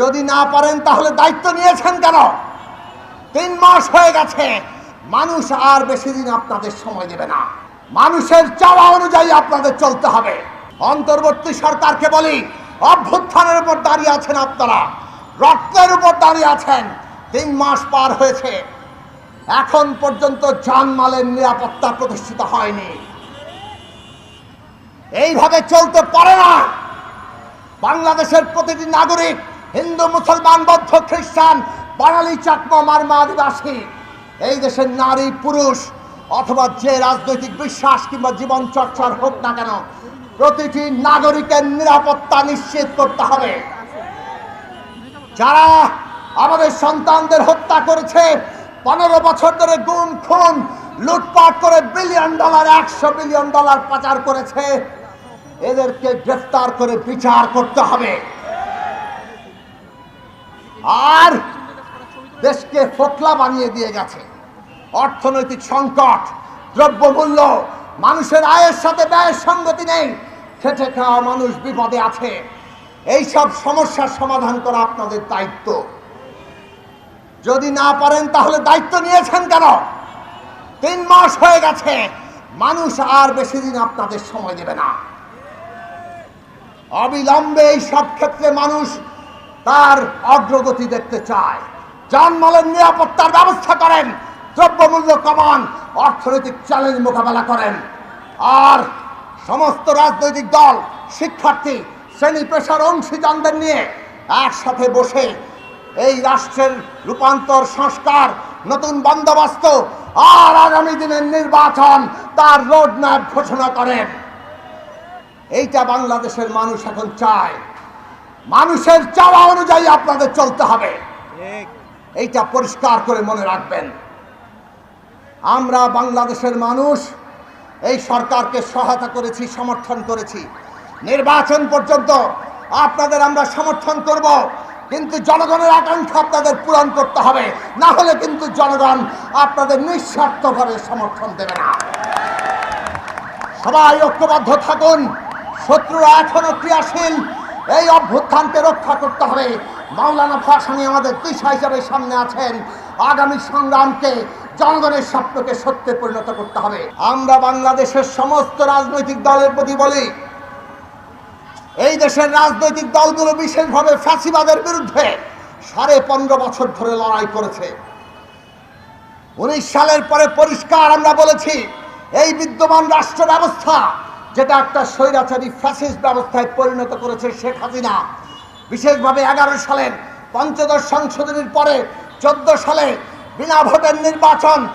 যদি না পারেন, তাহলে দায়িত্ব নিয়েছেন কেন? তিন মাস হয়ে গেছে। মানুষ আর বেশি দিন আপনাদের সময় দেবে না। মানুষের চাওয়া অনুযায়ী আপনাদের চলতে হবে। অন্তর্বর্তী সরকারকে বলি, অভ্যুত্থানের উপর দাঁড়িয়ে আছেন আপনারা। রক্তের উপর দাঁড়িয়ে আছেন। তিন মাস পার হয়েছে। এখন পর্যন্ত জানমালের নিরাপত্তা প্রতিষ্ঠিত হয়নি। এইভাবে চলতে পারে না। বাংলাদেশের প্রতিটি নাগরিক হিন্দু, মুসলমান, বৌদ্ধ, খ্রিস্টান, বাঙালি, চাকমা, মারমা আদিবাসী, এই দেশের নারী, পুরুষ, অথবা যে রাজনৈতিক বিশ্বাস কিংবা জীবন চর্চার হোক না কেন, প্রতিটি নাগরিকের নিরাপত্তা নিশ্চিত করতে হবে। যারা আমাদের সন্তানদের হত্যা করেছে, পনেরো বছর ধরে গুম, খুন, লুটপাট করে বিলিয়ন ডলার, একশো বিলিয়ন ডলার পাচার করেছে, এদেরকে গ্রেফতার করে বিচার করতে হবে। আর দেশকে ফোকলা বানিয়ে দিয়ে গেছে। অর্থনৈতিক সংকট, দ্রব্যমূল্য, মানুষের আয়ের সাথে ব্যয়ের সঙ্গতি নেই, খেটে খাওয়া মানুষ বিপদে আছে। এই সব সমস্যার সমাধান করা আপনাদের দায়িত্ব। যদি না পারেন, তাহলে দায়িত্ব নিয়েছেন কেন? তিন মাস হয়ে গেছে, মানুষ আর বেশি দিন আপনাদের সময় দেবে না। অবিলম্বে এই সব ক্ষেত্রে মানুষ তার অগ্রগতি দেখতে চায়। যানমালের নিরাপত্তার ব্যবস্থা করেন, দ্রব্যমূল্য কমান, অর্থনৈতিক চ্যালেঞ্জ মোকাবেলা করেন। আর সমস্ত রাজনৈতিক দল, শিক্ষার্থী, শ্রেণি পেশার অংশীদারদের নিয়ে একসাথে বসে এই রাষ্ট্রের রূপান্তর সংস্কার, নতুন বন্দোবস্ত আর আগামী দিনের নির্বাচন তার রোড ম্যাপ ঘোষণা করেন। এইটা বাংলাদেশের মানুষ এখন চায়। মানুষের চাওয়া অনুযায়ী আপনাদের চলতে হবে। এইটা পরিষ্কার করে মনে রাখবেন। আমরা বাংলাদেশের মানুষ এই সরকারকে সহায়তা করেছি সমর্থন করেছি। নির্বাচন পর্যন্ত আপনাদের আমরা সমর্থন করব কিন্তু জনগণের আকাঙ্ক্ষা আপনাদের পূরণ করতে হবে। না হলে কিন্তু জনগণ আপনাদের নিঃস্বার্থভাবে সমর্থন দেবে না। সবাই ঐক্যবদ্ধ থাকুন শত্রুরা এখনও ক্রিয়াশীল এই অভ্যুত্থানকে রক্ষা করতে হবে। মাওলানা ভাসানি আমাদের দিশা হিসাবে সামনে আছেন। আগামী সংগ্রামকে, জনগণের স্বপ্নকে সত্যে পরিণত করতে হবে। আমরা বাংলাদেশের সমস্ত রাজনৈতিক দলের প্রতি বলি, এই দেশের রাজনৈতিক দলগুলো বিশেষভাবে ফ্যাসিবাদের বিরুদ্ধে সাড়ে পনেরো বছর ধরে লড়াই করেছে। উনিশ সালের পরে পরিষ্কার আমরা বলেছি, এই বিদ্যমান রাষ্ট্র ব্যবস্থা যেটা একটা স্বৈরাচারী ফ্যাসিস ব্যবস্থায় পরিণত করেছে শেখ হাসিনা। বিশেষভাবে এগারো সালের পঞ্চদশ সংশোধনীর পরে চোদ্দ সালে বিনা ভোটের নির্বাচন